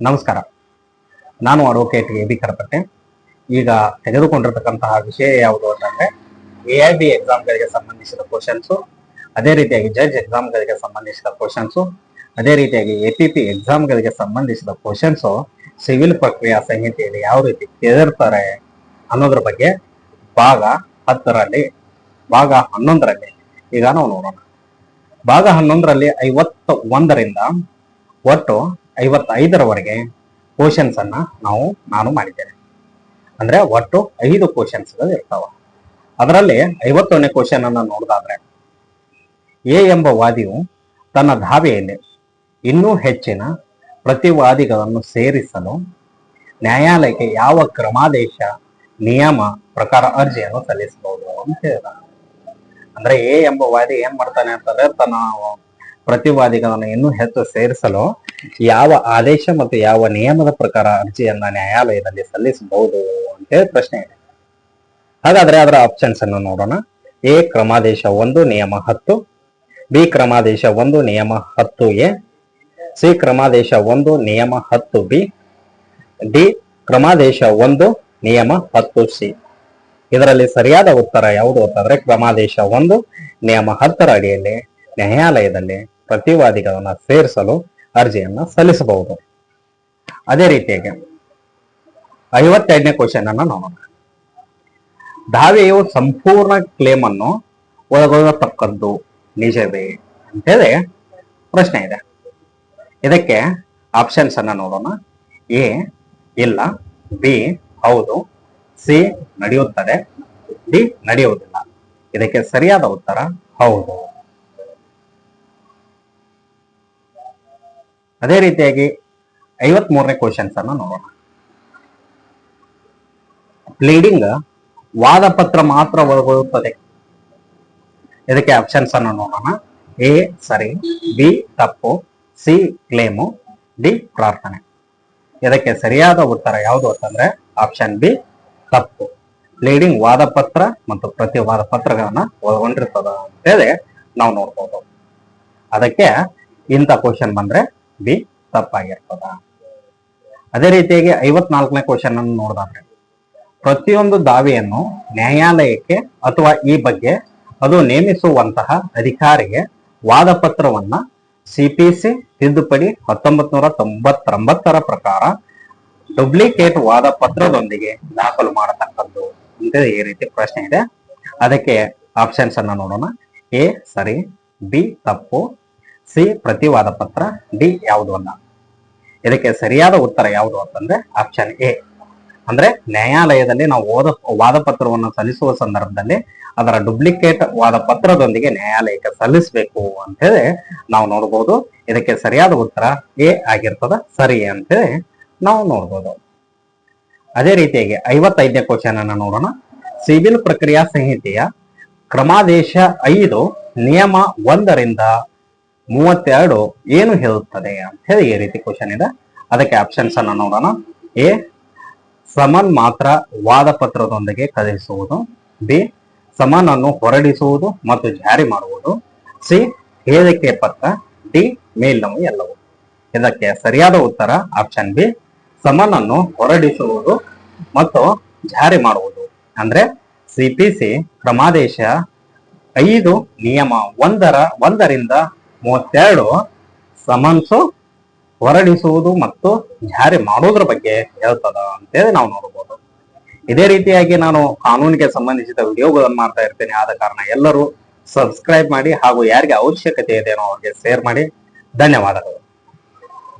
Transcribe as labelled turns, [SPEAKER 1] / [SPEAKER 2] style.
[SPEAKER 1] ನಮಸ್ಕಾರ. ನಾನು advocate A B ಕರಪಟ್ಟೆ ಈಗ ತೆಗೆದುಕೊಂಡಿರ್ತಕ್ಕಂತಹ ವಿಷಯ ಯಾವುದು ಅಂತಂದ್ರೆ ಎ ಐ ಬಿ ಎಕ್ಸಾಮ್ಗಳಿಗೆ ಸಂಬಂಧಿಸಿದ ಕ್ವಶನ್ಸು ಅದೇ ರೀತಿಯಾಗಿ ಜಡ್ಜ್ ಎಕ್ಸಾಮ್ಗಳಿಗೆ ಸಂಬಂಧಿಸಿದ ಕ್ವಶನ್ಸು ಅದೇ ರೀತಿಯಾಗಿ ಎ ಪಿ ಪಿ ಎಕ್ಸಾಮ್ಗಳಿಗೆ ಸಂಬಂಧಿಸಿದ ಕ್ವಶನ್ಸು ಸಿವಿಲ್ ಪ್ರಕ್ರಿಯಾ ಸಂಹಿತೆಯಲ್ಲಿ ಯಾವ ರೀತಿ ಕೇಳಿರ್ತಾರೆ ಅನ್ನೋದ್ರ ಬಗ್ಗೆ ಭಾಗ ಹತ್ತರಲ್ಲಿ, ಭಾಗ ಹನ್ನೊಂದರಲ್ಲಿ ಈಗ ನಾವು ನೋಡೋಣ. ಭಾಗ ಹನ್ನೊಂದರಲ್ಲಿ ಐವತ್ತ ಒಂದರಿಂದ ಒಟ್ಟು ಐವತ್ತೈದರವರೆಗೆ ಕ್ವಶನ್ಸ್ ಅನ್ನ ನಾವು, ನಾನು ಮಾಡಿದ್ದೇನೆ. ಅಂದ್ರೆ ಒಟ್ಟು ಐದು ಕ್ವಶನ್ಸ್ ಇರ್ತಾವ. ಅದರಲ್ಲಿ ಐವತ್ತೊಂದನೇ ಕ್ವಶನ್ ಅನ್ನ ನೋಡಿದಾದ್ರೆ, ಎ ಎಂಬ ವಾದಿಯು ತನ್ನ ದಾವೆಯಲ್ಲಿ ಇನ್ನೂ ಹೆಚ್ಚಿನ ಪ್ರತಿವಾದಿಗಳನ್ನು ಸೇರಿಸಲು ನ್ಯಾಯಾಲಯಕ್ಕೆ ಯಾವ ಕ್ರಮಾದೇಶ, ನಿಯಮ, ಪ್ರಕಾರ ಅರ್ಜಿಯನ್ನು ಸಲ್ಲಿಸಬಹುದು ಅಂತ ಹೇಳಿದ. ಅಂದ್ರೆ ಎ ಎಂಬ ವಾದಿ ಏನ್ ಮಾಡ್ತಾನೆ ಅಂತಂದ್ರೆ ತನ್ನ ಪ್ರತಿವಾದಿಗಳನ್ನು ಇನ್ನೂ ಹೆಚ್ಚು ಸೇರಿಸಲು ಯಾವ ಆದೇಶ ಮತ್ತು ಯಾವ ನಿಯಮದ ಪ್ರಕಾರ ಅರ್ಜಿಯನ್ನ ನ್ಯಾಯಾಲಯದಲ್ಲಿ ಸಲ್ಲಿಸಬಹುದು ಅಂತೇಳಿ ಪ್ರಶ್ನೆ ಇದೆ. ಹಾಗಾದ್ರೆ ಅದರ ಆಪ್ಷನ್ಸ್ ಅನ್ನು ನೋಡೋಣ. ಎ, ಕ್ರಮಾದೇಶ ಒಂದು, ನಿಯಮ ಹತ್ತು. ಬಿ, ಕ್ರಮಾದೇಶ ಒಂದು, ನಿಯಮ ಹತ್ತು ಎ. ಸಿ, ಕ್ರಮಾದೇಶ ಒಂದು, ನಿಯಮ ಹತ್ತು ಬಿ. ಡಿ, ಕ್ರಮಾದೇಶ ಒಂದು, ನಿಯಮ ಹತ್ತು ಸಿ. ಇದರಲ್ಲಿ ಸರಿಯಾದ ಉತ್ತರ ಯಾವುದು ಅಂತಂದ್ರೆ ಕ್ರಮಾದೇಶ ಒಂದು, ನಿಯಮ ಹತ್ತರ ಅಡಿಯಲ್ಲಿ ನ್ಯಾಯಾಲಯದಲ್ಲಿ ಪ್ರತಿವಾದಿಗಳನ್ನ ಸೇರಿಸಲು ಅರ್ಜಿಯನ್ನ ಸಲ್ಲಿಸಬಹುದು. ಅದೇ ರೀತಿಯಾಗಿ ಐವತ್ತೆರಡನೇ ಕ್ವಶನ್ ಅನ್ನ ನೋಡೋಣ. ದಾವೆಯು ಸಂಪೂರ್ಣ ಕ್ಲೇಮ್ ಅನ್ನು ಒಳಗೊಳ್ಳತಕ್ಕದ್ದು ನಿಜವೇ ಅಂತೇಳಿ ಪ್ರಶ್ನೆ ಇದೆ. ಇದಕ್ಕೆ ಆಪ್ಷನ್ಸ್ ಅನ್ನ ನೋಡೋಣ. ಎ, ಇಲ್ಲ, ಬಿ, ಹೌದು, ಸಿ, ನಡೆಯುತ್ತದೆ, ಡಿ, ನಡೆಯುವುದಿಲ್ಲ. ಇದಕ್ಕೆ ಸರಿಯಾದ ಉತ್ತರ ಹೌದು. ಅದೇ ರೀತಿಯಾಗಿ ಐವತ್ ಮೂರನೇ ಕ್ವಶನ್ಸ್ ಅನ್ನ ನೋಡೋಣ. ಪ್ಲೀಡಿಂಗ್ ವಾದ ಪತ್ರ ಮಾತ್ರ ಒಳಗೊಳ್ಳುತ್ತದೆ. ಇದಕ್ಕೆ ಆಪ್ಷನ್ಸ್ ಅನ್ನು ನೋಡೋಣ. ಎ, ಸರಿ, ಬಿ, ತಪ್ಪು, ಸಿ ಕ್ಲೇಮು ಡಿ, ಪ್ರಾರ್ಥನೆ. ಇದಕ್ಕೆ ಸರಿಯಾದ ಉತ್ತರ ಯಾವುದು ಅಂತಂದ್ರೆ ಆಪ್ಷನ್ ಬಿ, ತಪ್ಪು. ಲೀಡಿಂಗ್ ವಾದ ಪತ್ರ ಮತ್ತು ಪ್ರತಿವಾದ ಪತ್ರಗಳನ್ನ ಒಳಗೊಂಡಿರ್ತದ ಅಂತೇಳಿ ನಾವು ನೋಡ್ಬೋದು. ಅದಕ್ಕೆ ಇಂಥ ಕ್ವಶನ್ ಬಂದ್ರೆ ಬಿ ತಪ್ಪಾಗಿರ್ತದ. ಅದೇ ರೀತಿಯಾಗಿ ಐವತ್ನಾಲ್ಕನೇ ಕ್ವಶನ್ ಅನ್ನು ನೋಡಿದ್ರೆ ಪ್ರತಿಯೊಂದು ದಾವೆಯನ್ನು ನ್ಯಾಯಾಲಯಕ್ಕೆ ಅಥವಾ ಈ ಬಗ್ಗೆ ಅದು ನೇಮಿಸುವಂತಹ ಅಧಿಕಾರಿಗೆ ವಾದ ಪತ್ರವನ್ನ ಸಿಪಿಸಿ ತಿದ್ದುಪಡಿ ಹತ್ತೊಂಬತ್ ನೂರ ತೊಂಬತ್ತೊಂಬತ್ತರ ಪ್ರಕಾರ ಡೂಪ್ಲಿಕೇಟ್ ವಾದ ಪತ್ರದೊಂದಿಗೆ ದಾಖಲು ಮಾಡತಕ್ಕದ್ದು ಅಂತ ಈ ರೀತಿ ಪ್ರಶ್ನೆ ಇದೆ. ಅದಕ್ಕೆ ಆಪ್ಷನ್ಸ್ ಅನ್ನ ನೋಡೋಣ. ಎ ಸರಿ, ಬಿ ತಪ್ಪು ಸಿ ಪ್ರತಿವಾದ ಪತ್ರ, ಡಿ ಯಾವುದು ಅಲ್ಲ ಇದಕ್ಕೆ ಸರಿಯಾದ ಉತ್ತರ ಯಾವುದು ಅಂತಂದ್ರೆ ಆಪ್ಷನ್ ಎ. ಅಂದ್ರೆ ನ್ಯಾಯಾಲಯದಲ್ಲಿ ನಾವು ಓದ ವಾದ ಪತ್ರವನ್ನು ಸಲ್ಲಿಸುವ ಸಂದರ್ಭದಲ್ಲಿ ಅದರ ಡುಪ್ಲಿಕೇಟ್ ವಾದ ಪತ್ರದೊಂದಿಗೆ ನ್ಯಾಯಾಲಯಕ್ಕೆ ಸಲ್ಲಿಸಬೇಕು ಅಂತ ಹೇಳಿ ನಾವು ನೋಡಬಹುದು ಇದಕ್ಕೆ ಸರಿಯಾದ ಉತ್ತರ ಎ ಆಗಿರ್ತದ, ಸರಿ ಅಂತೇಳಿ ನಾವು ನೋಡ್ಬೋದು. ಅದೇ ರೀತಿಯಾಗಿ ಐವತ್ತೈದನೇ ಕ್ವಶನ್ ಅನ್ನ ನೋಡೋಣ. ಸಿವಿಲ್ ಪ್ರಕ್ರಿಯಾ ಸಂಹಿತೆಯ ಕ್ರಮಾದೇಶ ಐದು, ನಿಯಮ ಒಂದರಿಂದ ಮೂವತ್ತೆರಡು ಏನು ಹೇಳುತ್ತದೆ ಅಂತ ಹೇಳಿ ಈ ರೀತಿ ಕ್ವಶನ್ ಇದೆ. ಅದಕ್ಕೆ ಆಪ್ಷನ್ಸ್ ಅನ್ನ ನೋಡೋಣ. ಎ, ಸಮನ್ ಮಾತ್ರ ವಾದ ಪತ್ರದೊಂದಿಗೆ ಕಳುಹಿಸುವುದು. ಬಿ, ಸಮನ್ ಅನ್ನು ಹೊರಡಿಸುವುದು ಮತ್ತು ಜಾರಿ ಮಾಡುವುದು. ಸಿ, ಹೇಳಿಕೆ ಪತ್ರ. ಡಿ, ಮೇಲ್ನವು ಎಲ್ಲವು. ಇದಕ್ಕೆ ಸರಿಯಾದ ಉತ್ತರ ಆಪ್ಷನ್ ಬಿ, ಸಮನ್ ಅನ್ನು ಹೊರಡಿಸುವುದು ಮತ್ತು ಜಾರಿ ಮಾಡುವುದು. ಅಂದ್ರೆ ಸಿಪಿಸಿ ಕ್ರಮಾದೇಶ ಐದು ನಿಯಮ ಒಂದರ ಒಂದರಿಂದ ಮೂವತ್ತೆರಡು ಸಮನ್ಸು ಹೊರಡಿಸುವುದು ಮತ್ತು ಜಾರಿ ಮಾಡೋದ್ರ ಬಗ್ಗೆ ಹೇಳ್ತದ ಅಂತೇಳಿ ನಾವು ನೋಡಬಹುದು ಇದೇ ರೀತಿಯಾಗಿ ನಾನು ಕಾನೂನಿಗೆ ಸಂಬಂಧಿಸಿದ ವಿಡಿಯೋಗಳನ್ನು ಮಾಡ್ತಾ ಇರ್ತೇನೆ. ಆದ ಕಾರಣ ಎಲ್ಲರೂ ಸಬ್ಸ್ಕ್ರೈಬ್ ಮಾಡಿ ಹಾಗೂ ಯಾರಿಗೆ ಅವಶ್ಯಕತೆ ಇದೆಯೋ ಅವ್ರಿಗೆ ಶೇರ್ ಮಾಡಿ. ಧನ್ಯವಾದಗಳು.